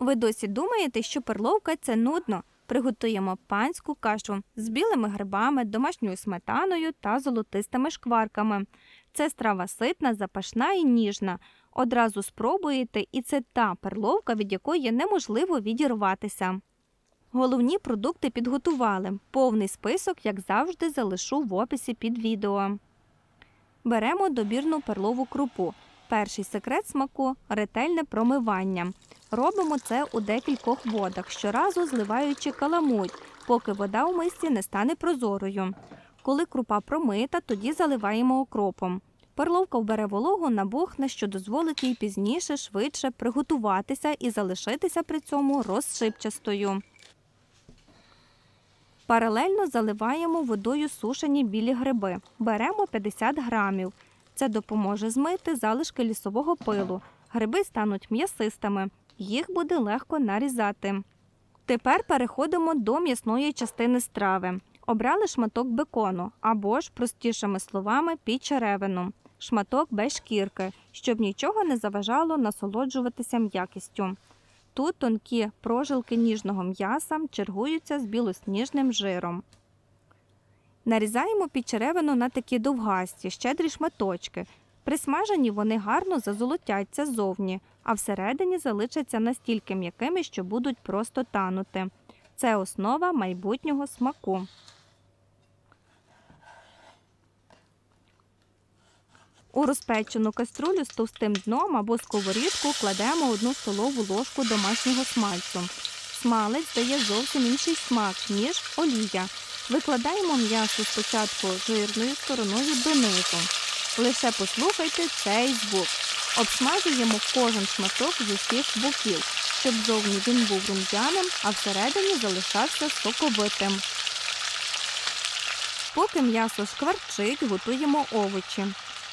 Ви досі думаєте, що перловка це нудно? Приготуємо панську кашу з білими грибами, домашньою сметаною та золотистими шкварками. Це страва ситна, запашна і ніжна. Одразу спробуєте, і це та перловка, від якої неможливо відірватися. Головні продукти підготували. Повний список, як завжди, залишу в описі під відео. Беремо добірну перлову крупу. Перший секрет смаку ретельне промивання. Робимо це у декількох водах, щоразу зливаючи каламуть, поки вода у мисці не стане прозорою. Коли крупа промита, тоді заливаємо окропом. Перловка вбере вологу набухне, що дозволить їй пізніше швидше приготуватися і залишитися при цьому розсипчастою. Паралельно заливаємо водою сушені білі гриби. Беремо 50 грамів. Це допоможе змити залишки лісового пилу. Гриби стануть м'ясистими. Їх буде легко нарізати. Тепер переходимо до м'ясної частини страви. Обрали шматок бекону або ж, простішими словами, підчеревину. Шматок без шкірки, щоб нічого не заважало насолоджуватися м'якістю. Тут тонкі прожилки ніжного м'яса чергуються з білосніжним жиром. Нарізаємо підчеревину на такі довгасті, щедрі шматочки. При смаженні вони гарно зазолотяться ззовні, а всередині залишаться настільки м'якими, що будуть просто танути. Це основа майбутнього смаку. У розпечену каструлю з товстим дном або сковорідку кладемо одну столову ложку домашнього смальцю. Смалець дає зовсім інший смак, ніж олія. Викладаємо м'ясо спочатку жирною стороною донизу. Лише послухайте цей звук. Обсмажуємо кожен шматок з усіх боків, щоб зовні він був рум'яним, а всередині залишався соковитим. Поки м'ясо шкварчить, готуємо овочі.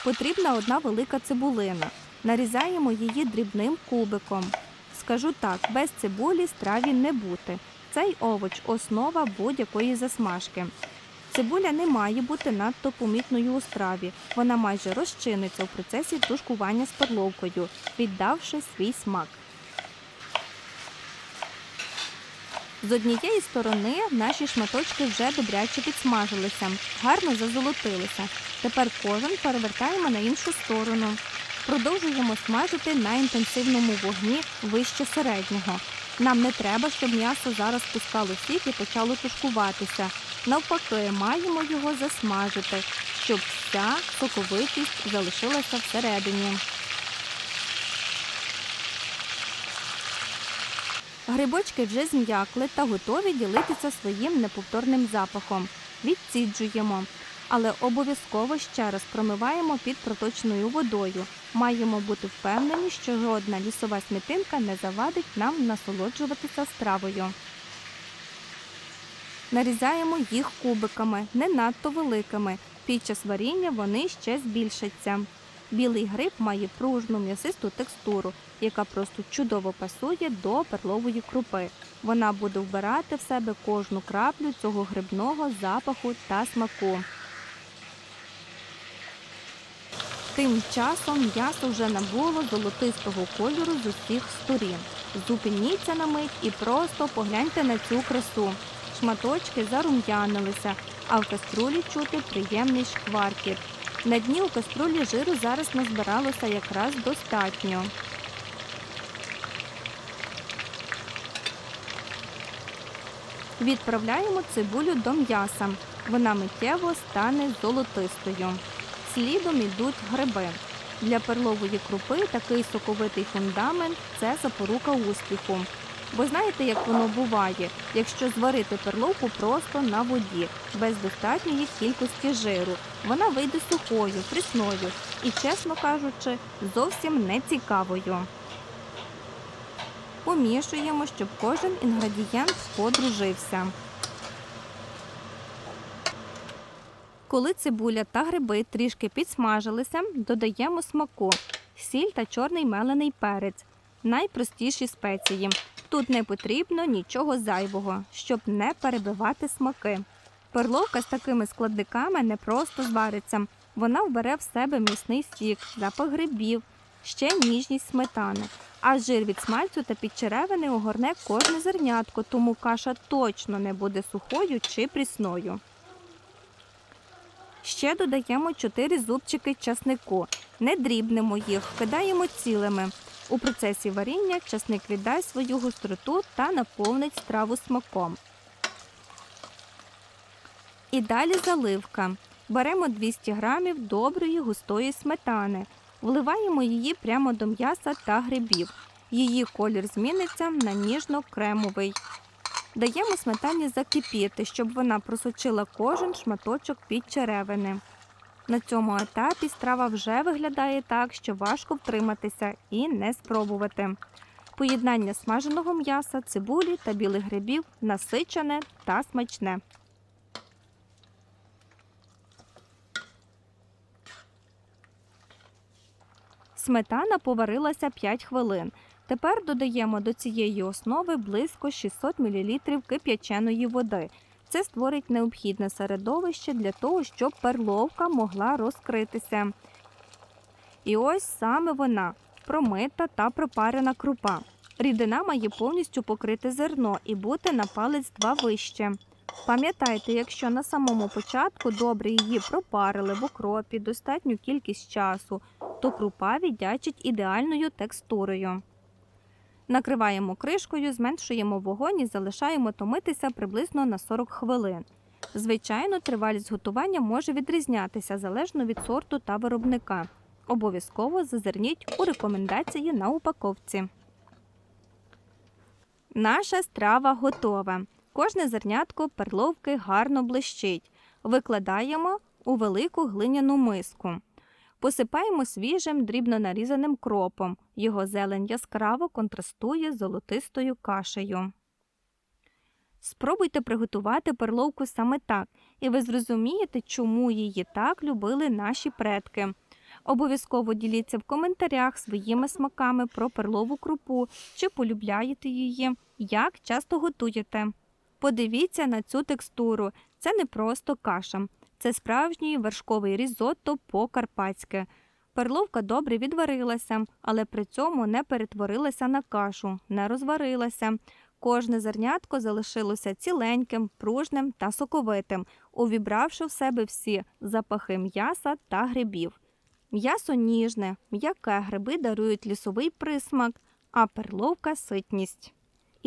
Потрібна одна велика цибулина. Нарізаємо її дрібним кубиком. Скажу так, без цибулі страві не бути. Цей овоч основа будь-якої засмажки. Цибуля не має бути надто помітною у страві. Вона майже розчиниться у процесі тушкування з перловкою, віддавши свій смак. З однієї сторони наші шматочки вже добряче підсмажилися, гарно зазолотилися. Тепер кожен перевертаємо на іншу сторону. Продовжуємо смажити на інтенсивному вогні вище середнього. Нам не треба, щоб м'ясо зараз пускало сік і почало тушкуватися. Навпаки, маємо його засмажити, щоб вся соковитість залишилася всередині. Грибочки вже зм'якли та готові ділитися своїм неповторним запахом. Відціджуємо. Але обов'язково ще раз промиваємо під проточною водою. Маємо бути впевнені, що жодна лісова смітинка не завадить нам насолоджуватися стравою. Нарізаємо їх кубиками, не надто великими. Під час варіння вони ще збільшаться. Білий гриб має пружну м'ясисту текстуру, яка просто чудово пасує до перлової крупи. Вона буде вбирати в себе кожну краплю цього грибного запаху та смаку. Тим часом м'ясо вже набуло золотистого кольору з усіх сторін. Зупиніться на мить і просто погляньте на цю красу. Шматочки зарум'янилися, а в каструлі чути приємний шкваркіт. На дні у каструлі жиру зараз назбиралося якраз достатньо. Відправляємо цибулю до м'яса. Вона миттєво стане золотистою. Слідом йдуть гриби. Для перлової крупи такий соковитий фундамент це запорука успіху. Бо знаєте, як воно буває, якщо зварити перловку просто на воді, без достатньої кількості жиру, вона вийде сухою, прісною і, чесно кажучи, зовсім не цікавою. Помішуємо, щоб кожен інгредієнт подружився. Коли цибуля та гриби трішки підсмажилися, додаємо смаку, сіль та чорний мелений перець. Найпростіші спеції. Тут не потрібно нічого зайвого, щоб не перебивати смаки. Перловка з такими складниками не просто звариться. Вона вбере в себе м'ясний сік, запах грибів, ще ніжність сметани. А жир від смальцю та підчеревини огорне кожне зернятко, тому каша точно не буде сухою чи прісною. Ще додаємо 4 зубчики часнику. Не дрібнемо їх, кидаємо цілими. У процесі варіння часник віддасть свою гостроту та наповнить страву смаком. І далі заливка. Беремо 200 грамів доброї густої сметани. Вливаємо її прямо до м'яса та грибів. Її колір зміниться на ніжно-кремовий. Даємо сметані закипіти, щоб вона просочила кожен шматочок під черевини. На цьому етапі страва вже виглядає так, що важко втриматися і не спробувати. Поєднання смаженого м'яса, цибулі та білих грибів насичене та смачне. Сметана поварилася 5 хвилин. Тепер додаємо до цієї основи близько 600 мл кип'яченої води. Це створить необхідне середовище для того, щоб перловка могла розкритися. І ось саме вона промита та пропарена крупа. Рідина має повністю покрити зерно і бути на палець два вище. Пам'ятайте, якщо на самому початку добре її пропарили в окропі достатню кількість часу, то крупа віддячить ідеальною текстурою. Накриваємо кришкою, зменшуємо вогонь і залишаємо томитися приблизно на 40 хвилин. Звичайно, тривалість готування може відрізнятися залежно від сорту та виробника. Обов'язково зазирніть у рекомендації на упаковці. Наша страва готова. Кожне зернятко перловки гарно блищить. Викладаємо у велику глиняну миску. Посипаємо свіжим дрібно нарізаним кропом. Його зелень яскраво контрастує з золотистою кашею. Спробуйте приготувати перловку саме так, і ви зрозумієте, чому її так любили наші предки. Обов'язково діліться в коментарях своїми смаками про перлову крупу, чи полюбляєте її, як часто готуєте. Подивіться на цю текстуру. Це не просто каша, це справжній вершковий різотто по-карпатськи. Перловка добре відварилася, але при цьому не перетворилася на кашу, не розварилася. Кожне зернятко залишилося ціленьким, пружним та соковитим, увібравши в себе всі запахи м'яса та грибів. М'ясо ніжне, м'яке гриби дарують лісовий присмак, а перловка ситність.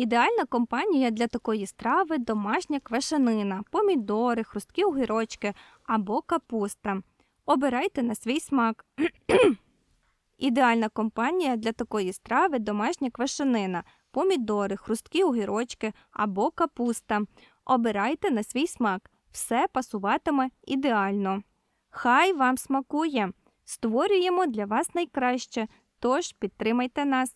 Ідеальна компанія для такої страви домашня квашенина, помідори, хрусткі огірочки або капуста. Обирайте на свій смак. Ідеальна компанія для такої страви домашня квашенина, помідори, хрусткі огірочки або капуста. Обирайте на свій смак. Все пасуватиме ідеально. Хай вам смакує! Створюємо для вас найкраще, тож підтримайте нас.